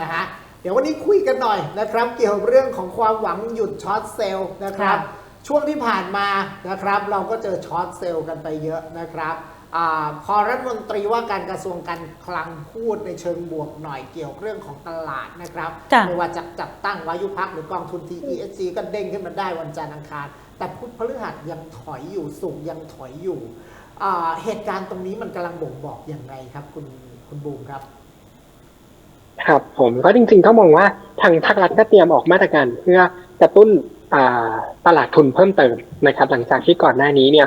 นะฮะเดี๋ยววันนี้คุยกันหน่อยนะครับ เกี่ยวกับเรื่องของความหวังหยุดช็อตเซลล์นะครับ ช่วงที่ผ่านมานะครับ เราก็เจอช็อตเซลล์กันไปเยอะนะครับอาพอรัฐมนตรีว่าการกระทรวงการคลังพูดในเชิงบวกหน่อยเกี่ยวเรื่องของตลาดนะครับจ้ะไม่ว่าจะจัดตั้งวายุพักหรือกองทุน TESC ก็เด้งขึ้นมาได้วันจันทร์อังคาร แต่พุธพฤหัสยังถอยอยู่สุกร์ยังถอยอยู่อ่าเหตุการณ์ตรงนี้มันกำลังบ่งบอกอย่างไรครับ คุณคุณบูมครับ ครับผมก็จริงๆต้องมองว่าทางภาครัฐก็เตรียมออกมาตรการเพื่อกระตุ้นอ่าตลาดทุนเพิ่มเติมนะครับ หลังจากที่ก่อนหน้านี้เนี่ย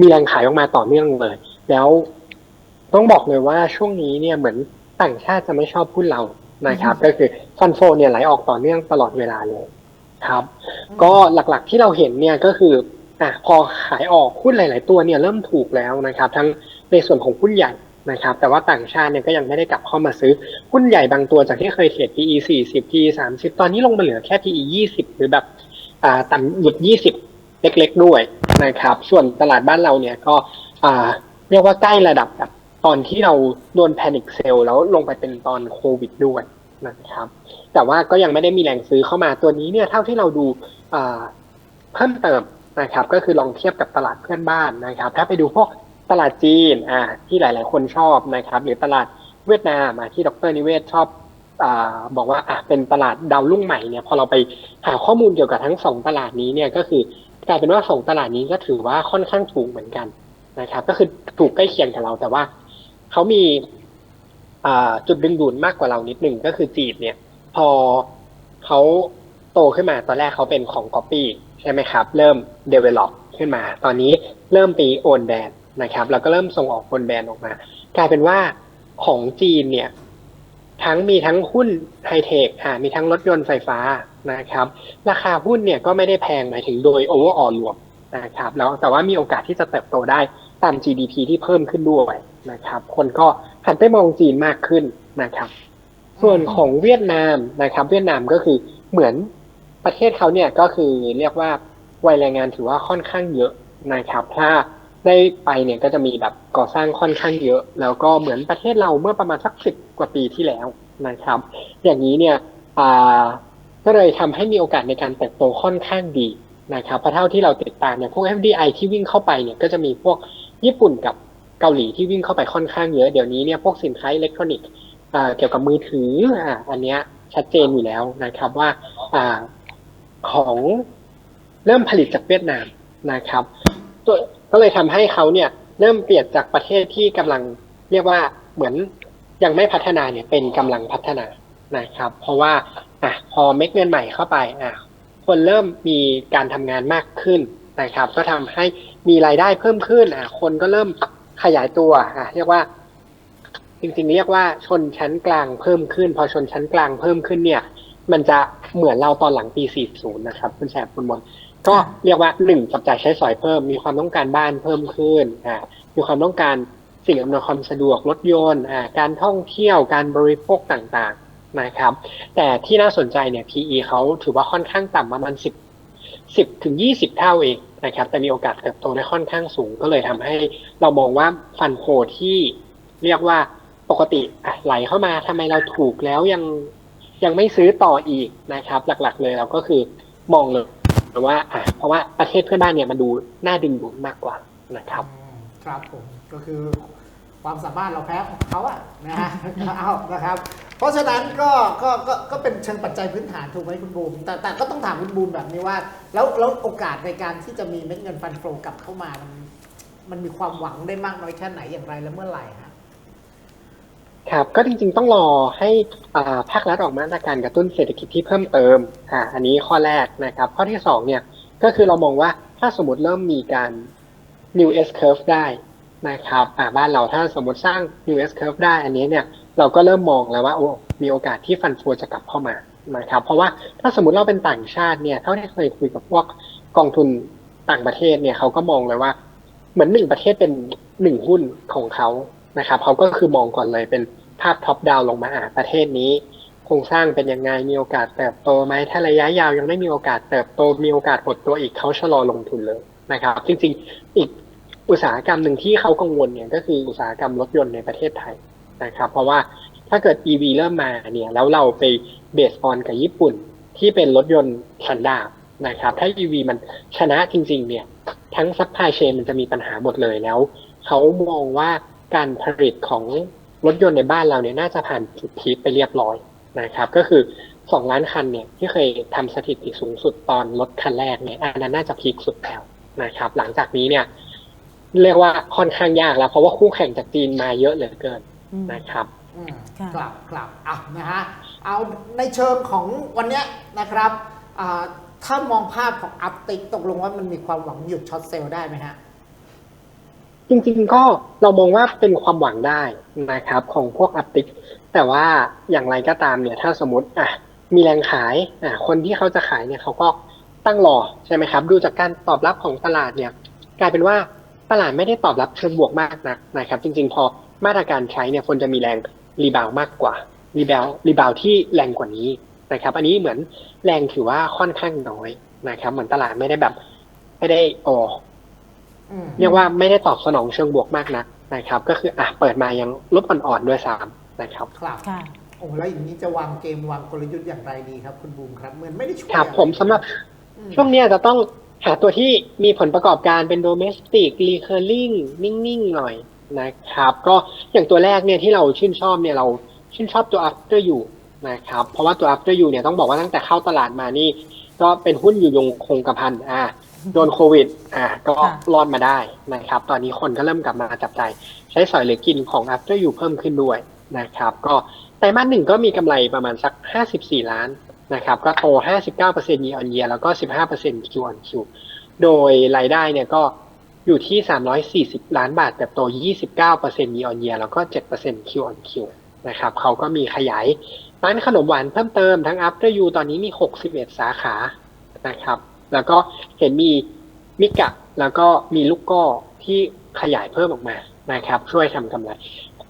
มีแรงขายออกมาต่อเนื่องเลย แล้วต้องบอกเลยว่าช่วงนี้เนี่ยเหมือนต่างชาติจะไม่ชอบหุ้นเรานะครับ ก็คือฟันโฟเนี่ยไหลออกต่อเนื่องตลอดเวลาเลยครับ ก็หลักๆที่เราเห็นเนี่ยก็คืออะพอขายออกหุ้นหลาย ๆ ตัวเนี่ยเริ่มถูกแล้วนะครับ ทั้งในส่วนของหุ้นใหญ่ นะครับ แต่ว่าต่างชาติเนี่ยก็ยังไม่ได้กลับเข้ามาซื้อ หุ้นใหญ่บางตัวจากที่เคยเทรด PE 40 PE 30 ตอนนี้ลงมาเหลือแค่ PE 20 หรือแบบอ่าต่ำหยุด 20 เล็กๆด้วยนะครับ ส่วนตลาดบ้านเราเนี่ยก็อ่าเรียกว่าใกล้ระดับแบบตอนที่เราโดนแพนิคเซลแล้วลงไปเป็นตอนโควิดด้วยนะครับ แต่ว่าก็ยังไม่ได้มีแรงซื้อเข้ามาตัวนี้เนี่ยเท่าที่เราดูอ่าเพิ่มเติมนะครับ ก็คือลองเทียบกับตลาดเพื่อนบ้านนะครับ ถ้าไปดูพวก ตลาดจีนอ่าที่หลาย ๆ คนชอบนะครับ หรือตลาดเวียดนามอะที่ดรนิเวศชอบอาบอกว่าอะเป็นตลาดดาวรุ่งใหม่เนี่ยพอเราไปหาข้อมูลเกี่ยวกับทั้งสองตลาดนี้เนี่ยก็คือกลายเป็นว่าสองตลาดนี้ก็ถือว่าค่อนข้างถูกเหมือนกันนะครับ ก็คือถูกใกล้เคียงกับเราแต่ว่าเขามีอ่าจุดดึงดูดมากกว่าเรานิดหนึ่งก็คือจีบเนี่ย พอเขาโตขึ้นมาตอนแรกเขาเป็นของ Copy ใช่ไหมครับ เริ่ม develop ขึ้นมา ตอนนี้เริ่มปีโอนแบรนด์ นะครับ แล้วก็เริ่มส่งออกโอนแบรนด์ออกมา กลายเป็นว่าของจีนเนี่ย ทั้งมีทั้งหุ้นไฮเทคอ่ามีทั้งรถยนต์ไฟฟ้านะครับ ราคาหุ้นเนี่ยก็ไม่ได้แพงหมายถึงโดย overall รวมนะครับแล้วแต่ว่ามีโอกาสที่จะเติบโตได้ตาม GDP ที่เพิ่มขึ้นด้วยนะครับ คนก็หันไปมองจีนมากขึ้นนะครับ ส่วนของเวียดนามนะครับ เวียดนามก็คือเหมือนประเทศเขาเนี่ยก็คือเรียกว่าวัยแรงงานถือว่าค่อนข้างเยอะนะครับ ถ้า ได้ไปเนี่ยก็จะมีแบบก่อสร้างค่อนข้างเยอะ แล้วก็เหมือนประเทศเราเมื่อประมาณสักสิบกว่าปีที่แล้วนะครับ อย่างนี้เนี่ยอ่าก็เลยทำให้มีโอกาสในการเติบโตค่อนข้างดีนะครับเพราะเท่าที่เราติดตามเนี่ยพวก FDI ที่วิ่งเข้าไปเนี่ยก็จะมีพวกญี่ปุ่นกับเกาหลีที่วิ่งเข้าไปค่อนข้างเยอะเดี๋ยวนี้เนี่ยพวกสินค้าอิเล็กทรอนิกส์อ่าเกี่ยวกับมือถืออ่าอันเนี้ยชัดเจนอยู่แล้วนะครับว่าอ่าของเริ่มผลิตจากเวียดนามนะครับ ก็เลยทำให้เขาเนี่ยเริ่มเปลี่ยนจากประเทศที่กำลังเรียกว่าเหมือนยังไม่พัฒนาเนี่ยเป็นกำลังพัฒนานะครับ เพราะว่าอะพอเม็ดเงินใหม่เข้าไปอะคนเริ่มมีการทำงานมากขึ้นนะครับ ก็ทำให้มีรายได้เพิ่มขึ้นอะคนก็เริ่มขยายตัวอะเรียกว่า จริงๆ เรียกว่าชนชั้นกลางเพิ่มขึ้น พอชนชั้นกลางเพิ่มขึ้นเนี่ย มันจะเหมือนเราตอนหลังปี 40 นะครับ คุณแสบคุณมน ก็เรียกว่าหนึ่งจับจ่ายใช้สอยเพิ่ม มีความต้องการบ้านเพิ่มขึ้นอ่ามีความต้องการสิ่งอำนวยความสะดวกรถยนต์อ่าการท่องเที่ยวการบริโภคต่างๆนะครับ แต่ที่น่าสนใจเนี่ย PE เขาถือว่าค่อนข้างต่ำประมาณ10 10ถึง20เท่าเองนะครับ แต่มีโอกาสเติบโตได้ค่อนข้างสูงก็เลยทำให้เรามองว่าฟันโฟที่เรียกว่าปกติไหลเข้ามาทำไมเราถูกแล้วยังยังไม่ซื้อต่ออีกนะครับ หลักๆเลยเราก็คือมองเลย ว่าอะเพราะว่าประเทศเพื่อนบ้านเนี่ยมันดูน่าดึงดูดมากกว่านะครับ ครับผมก็คือความสามารถเราแพ้เขาอะนะฮะเอานะครับ เพราะฉะนั้นก็ก็ก็ก็เป็นเชิงปัจจัยพื้นฐานถูกไหมคุณบูมแต่แต่ก็ต้องถามคุณบูมแบบนี้ว่า แล้วแล้วโอกาสในการที่จะมีเม็ดเงินฟันโฟกลับเข้ามามันมันมีความหวังได้มากน้อยแค่ไหนอย่างไรและเมื่อไหร่ฮะ ครับก็จริงๆต้องรอให้อ่าภาครัฐออกมาตรการกระตุ้นเศรษฐกิจที่เพิ่มเติมอ่าอันนี้ข้อแรกนะครับ ข้อที่สองเนี่ยก็คือเรามองว่าถ้าสมมติเริ่มมีการ new S curve ได้นะครับอ่าบ้านเราถ้าสมมติสร้าง new S curve ได้อันนี้เนี่ยเราก็เริ่มมองแล้วว่าโอ้มีโอกาสที่ฟันโฟจะกลับเข้ามานะครับเพราะว่าถ้าสมมติเราเป็นต่างชาติเนี่ยเท่าที่เคยคุยกับพวกกองทุนต่างประเทศเนี่ยเขาก็มองเลยว่า เหมือนหนึ่งประเทศเป็นหนึ่งหุ้นของเขา นะครับเขาก็คือมองก่อนเลยเป็นภาพท็อปดาวลงมาอ่าประเทศนี้โครงสร้างเป็นยังไงมีโอกาสเติบโตไหมถ้าระยะยาวยังไม่มีโอกาสเติบโตมีโอกาสหดตัวอีกเขาชะลอลงทุนเลยนะครับ จริงๆอีกอุตสาหกรรมหนึ่งที่เขากังวลเนี่ยก็คืออุตสาหกรรมรถยนต์ในประเทศไทยนะครับ เพราะว่าถ้าเกิด EV เริ่มมาเนี่ยแล้วเราไปเบสออนกับญี่ปุ่นที่เป็นรถยนต์สันดาปนะครับ ถ้า EV มันชนะจริง ๆ เนี่ย ทั้งซัพพลายเชนมันจะมีปัญหาหมดเลยแล้วเขามองว่า การผลิตของรถยนต์ในบ้านเราเนี่ยน่าจะผ่านจุดพีคไปเรียบร้อยนะครับ ก็คือ2ล้านคันเนี่ยที่เคยทำสถิติสูงสุดตอนรถคันแรกเนี่ยอันนั้นน่าจะพีคสุดแล้วนะครับ หลังจากนี้เนี่ย เรียกว่าค่อนข้างยากแล้วเพราะว่าคู่แข่งจากจีนมาเยอะเหลือเกินอืมนะครับอืมค่ะกลับกลับอะนะฮะเอาในเชิงของวันเนี้ยนะครับอ่าถ้ามองภาพของอัพติกตกลงว่ามันมีความหวังหยุดช็อตเซลล์ได้ไหมฮะ จริง ๆ ก็เรามองว่าเป็นความหวังได้นะครับ ของพวกอัพติกแต่ว่าอย่างไรก็ตามเนี่ย ถ้าสมมติอะมีแรงขายอะคนที่เขาจะขายเนี่ยเขาก็ตั้งรอใช่ไหมครับ ดูจากการตอบรับของตลาดเนี่ย กลายเป็นว่าตลาดไม่ได้ตอบรับเชิงบวกมากนักนะครับ จริง ๆ พอมาตรการใช้เนี่ยคนจะมีแรงรีบาวมากกว่ารีบาวรีบาวที่แรงกว่านี้นะครับ อันนี้เหมือนแรงถือว่าค่อนข้างน้อยนะครับ เหมือนตลาดไม่ได้แบบไม่ได้โออืม เรียกว่าไม่ได้ตอบสนองเชิงบวกมากนักนะครับ ก็คืออะเปิดมายังลบอ่อนๆด้วยซ้ำนะครับครับค่ะโอ้แล้วอย่างนี้จะวางเกมวางกลยุทธ์อย่างไรดีครับ คุณบูมครับเหมือนไม่ได้ช่วยครับอะไผมสำหรับอืมช่วงเนี้ยจะต้องหาตัวที่มีผลประกอบการเป็น domestic recurring นิ่งๆหน่อยนะครับ ก็อย่างตัวแรกเนี่ยที่เราชื่นชอบเนี่ยเราชื่นชอบตัว after you นะครับ เพราะว่าตัว after you เนี่ยต้องบอกว่าตั้งแต่เข้าตลาดมานี่ ก็เป็นหุ้นอยู่ยงคงกระพันอ่า โดนโควิด อ่าก็ค่ะรอดมาได้นะครับ ตอนนี้คนก็เริ่มกลับมาจับใจายใช้สอยหรือกินของ after you เพิ่มขึ้นด้วยนะครับ ก็ไตรมาสหนึ่งก็มีกำไรประมาณสัก 54 ล้านนะครับ ก็โต 59% year on year แล้วก็ 15% Q on Q โดยรายได้เนี่ยก็อยู่ที่ 340 ล้านบาทเติบโต 29% year on year แล้วก็ 7% Q on Q นะครับเขาก็มีขยายร้านขนมหวานเพิ่มเติมทั้ง After You ตอนนี้มี 61 สาขานะครับ แล้วก็เห็นมีมิกะแล้วก็มีลูกก้อที่ขยายเพิ่มออกมานะครับ ช่วยทำกำไร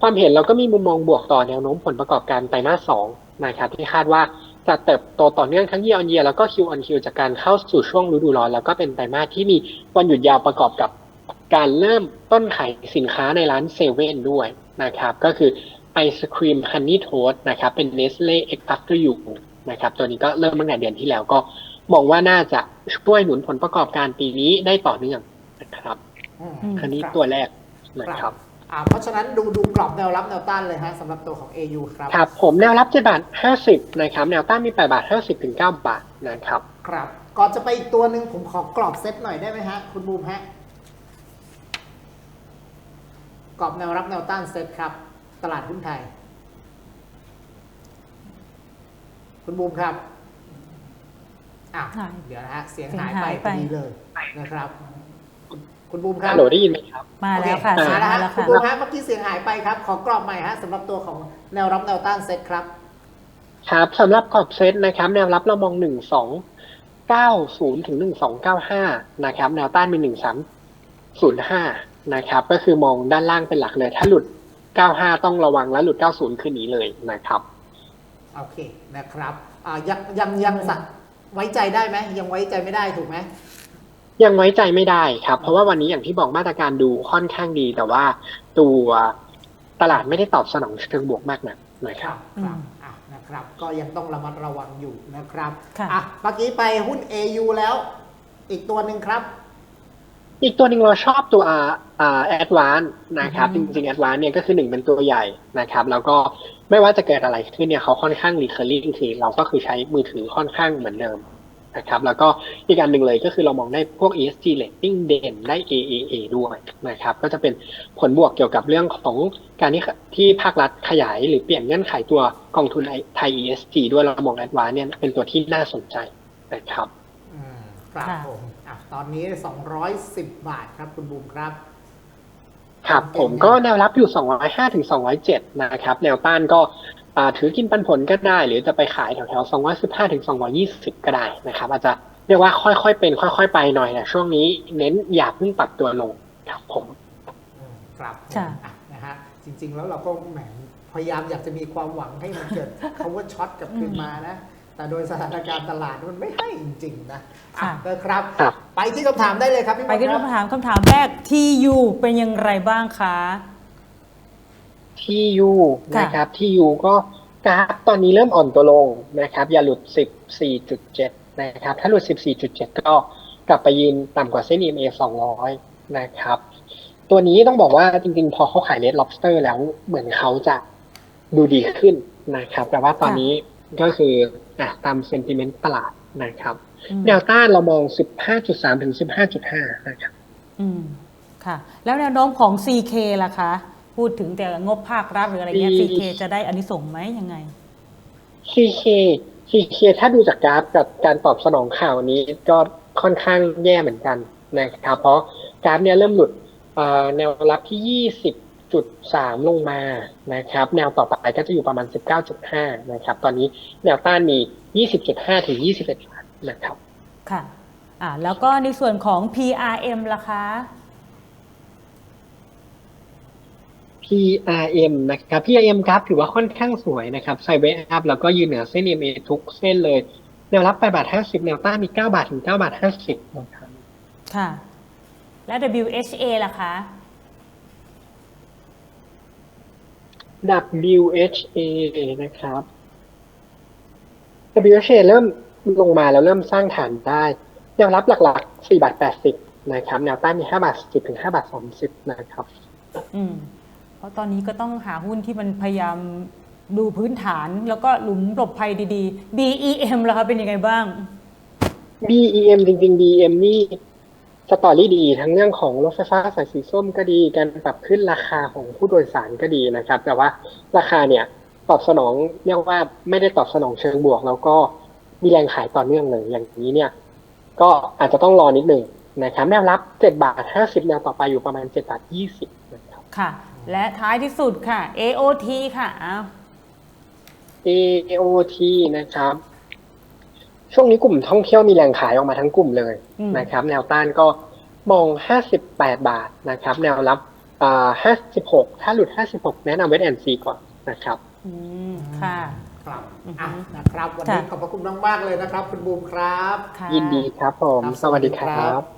ความเห็นเราก็มีมุมมองบวกต่อแนวโน้มผลประกอบการไตรมาสสองนะครับที่คาดว่าจะเติบโตต่อเนื่องทั้ง year on year แล้วก็ Q on Q จากการเข้าสู่ช่วงฤดูร้อน แล้วก็เป็นไตรมาสที่มีวันหยุดยาวประกอบกับการเริ่มต้นขายสินค้าในร้านเซเว่นด้วยนะครับ ก็คือไอศครีมฮันนี่โทสนะครับ เป็น Nestle X After You นะครับ ตัวนี้ก็เริ่มตั้งแต่เดือนที่แล้วก็ มองว่าน่าจะช่วยหนุนผลประกอบการปีนี้ได้ต่อเนื่องนะครับอืมอืมอันนี้ครับตัวแรกนะครับอ่าเพราะฉะนั้นดูดูกรอบแนวรับแนวต้านเลยฮะสำหรับตัวของ AU ครับครับ ผมแนวรับ7บาท50 นะครับ แนวต้านมี8บาท 50 ถึง 9 บาทนะครับ ครับ ก่อนจะไปอีกตัวหนึ่งผมขอกรอบเซตหน่อยได้ไหมฮะ คุณบูมฮะ กรอบแนวรับแนวต้านเซตครับ ตลาดหุ้นไทย คุณบูมครับ อะหายเดี๋ยวนะฮะเสียงเสียงหายไปหายพไปอดีเลยนะครับ คุณบูมครับฮัลโหลได้ยินไหมครับ มาแล้วค่ะโอเเสียงมามาแล้แล้ววคุณค่ะบูมฮะเมื่อกี้เสียงหายไปครับ ขอกรอบใหม่ฮะสำหรับตัวของแนวรับแนวต้านเซตครับ ครับสำหรับขอบเซตนะครับแนวรับเรามอง1 2 9 0ถึง1 2 9 5นะครับ แนวต้านมี1 3 0 5นะครับ ก็คือมองด้านล่างเป็นหลักเลย ถ้าหลุด95ต้องระวังแล้วหลุด90คือหนีเลยนะครับ โอเคนะครับอ่ายังยังยังสะ ไว้ใจได้ไหมยังไว้ใจไม่ได้ถูกไหมยังไว้ใจไม่ได้ครับ เพราะว่าวันนี้อย่างที่บอกมาตรการดูค่อนข้างดี แต่ว่าตัวตลาดไม่ได้ตอบสนองเชิงบวกมากนักนะครับครับอืมอะนะครับ ก็ยังต้องระมัดระวังอยู่นะครับค่ะอะเมื่อกี้ไปหุ้น AU แล้ว อีกตัวหนึ่งครับ อีกตัวหนึ่งเราชอบตัวอ่าอ่าแอดวานนะครับอืจมริงๆแอดวานเนี่ยก็คือหนึ่งเป็นตัวใหญ่นะครับ แล้วก็ไม่ว่าจะเกิดอะไรขึ้นเนี่ยเขาค่อนข้างรีเคอร์ลิงคือเราก็คือใช้มือถือค่อนข้างเหมือนเดิมนะครับแล้วก็อีกอันหนึ่งเลยก็คือเรามองได้พวก ESG rating เด่นได้ AAA ด้วยนะครับ ก็จะเป็นผลบวกเกี่ยวกับเรื่องของการที่ที่ภาครัฐขยายหรือเปลี่ยนเงื่อนไขตัวกองทุนไทย ESG ด้วยเรามองแอดวานเนี่ยเป็นตัวที่น่าสนใจนะครับอืม ครับค่ะผมอะตอนนี้ 210 บาทครับคุณบูมครับ ครับ ผมก็แนวรับอยู่ 205ถึง207 นะครับ แนวต้านก็อ่าถือกินปันผลก็ได้ หรือจะไปขายแถวๆ215ถึง220 ก็ได้นะครับ อาจจะเรียกว่าค่อยๆเป็น ค่อยๆไปหน่อยนะช่วงนี้เน้นอย่าเพิ่งปรับตัวลงครับผมอืมครับค่ะอะนะฮะจริง ๆ แล้วเราก็แหมพยายามอยากจะมีความหวังให้มันเกิดคำว่าช็อตกลับคืนมานะ แต่โดยสถานการณ์ตลาดมันไม่ให้จริงๆนะอะค่ะเออครับครับ ไปที่คำถามได้เลยครับพี่ไปกันมดครับคำถามคำถามแรก TU เป็นอย่างไรบ้างคะ ที่ยูค่ะ นะครับที่ยูก็กราฟตอนนี้เริ่มอ่อนตัวลงนะครับ อย่าหลุด 14.7 นะครับ ถ้าหลุด 14.7 ก็กลับไปยืนต่ำกว่าเส้น EMA 200 นะครับ ตัวนี้ต้องบอกว่าจริงๆ พอเขาขาย Red Lobster แล้วเหมือนเขาจะดูดีขึ้นนะครับ แต่ว่าตอนนี้ก็คือ อะตามเซนติเมนต์ตลาดนะครับอืมแนวต้านเรามอง 15.3 ถึง 15.5 นะครับ อืม ค่ะ แล้วแนวโน้มของ CK ล่ะคะ พูดถึงแต่งบภาครัฐหรืออะไรเงี้ยดี CK จะได้อานิสงส์ไหมยังไง CK CK ถ้าดูจากกราฟกับการตอบสนองข่าวนี้ก็ค่อนข้างแย่เหมือนกันนะครับ เพราะกราฟเนี่ยเริ่มหลุดเอ่อแนวรับที่ 20.3ลงมานะครับ แนวต่อไปก็จะอยู่ประมาณ 19.5 นะครับ ตอนนี้แนวต้านมี 20.5 ถึง 21บาทนะครับ ค่ะ อ่า แล้วก็ในส่วนของ PRM ล่ะคะ PRM นะครับ PRM กราฟถือว่าค่อนข้างสวยนะครับไซเวอัพแล้วก็ยืนเหนือเส้น EMA ทุกเส้นเลย แนวรับ8บาท 50 แนวต้านมี 9 บาท ถึง 9 บาท 50 นะครับ ค่ะ และ WHA ล่ะคะ WHA นะครับ WHA เริ่มลงมาแล้วเริ่มสร้างฐานได้แนวรับหลักๆ4บาท80 นะครับ แนวต้านมี5บาท10ถึง5บาท30 นะครับ อืมเพราะตอนนี้ก็ต้องหาหุ้นที่มันพยายามดูพื้นฐานแล้วก็หลุมหลบภัยดีๆ BEM ล่ะคะเป็นยังไงบ้าง BEM จริงๆ BEM นี่ สตอรี่ดีทั้งเรื่องของรถไฟฟ้าสายสีส้มก็ดี การปรับขึ้นราคาของผู้โดยสารก็ดีนะครับ แต่ว่าราคาเนี่ยตอบสนองเรียกว่าไม่ได้ตอบสนองเชิงบวก แล้วก็มีแรงขายต่อเนื่องเลยอย่างนี้เนี่ย ก็อาจจะต้องรอนิดหนึ่งนะครับแนวรับ7บาท50แนวต่อไปอยู่ประมาณ7บาท20นะครับค่ะ และท้ายที่สุดค่ะ AOT ค่ะอ้าว AOT นะครับ ช่วงนี้กลุ่มท่องเที่ยวมีแรงขายออกมาทั้งกลุ่มเลยอืมนะครับ แนวต้านก็มอง 58 บาทนะครับ แนวรับอ่า56ถ้าหลุด56แนะนำเวทแอนซีก่อนนะครับอืมค่ะครับอือฮึอะนะครับ วันนี้ค่ะขอบพระคุณมากๆเลยนะครับ คุณบูมครับค่ะยินดีครับผมครับสวัสดีคสวัสดีรัครับบ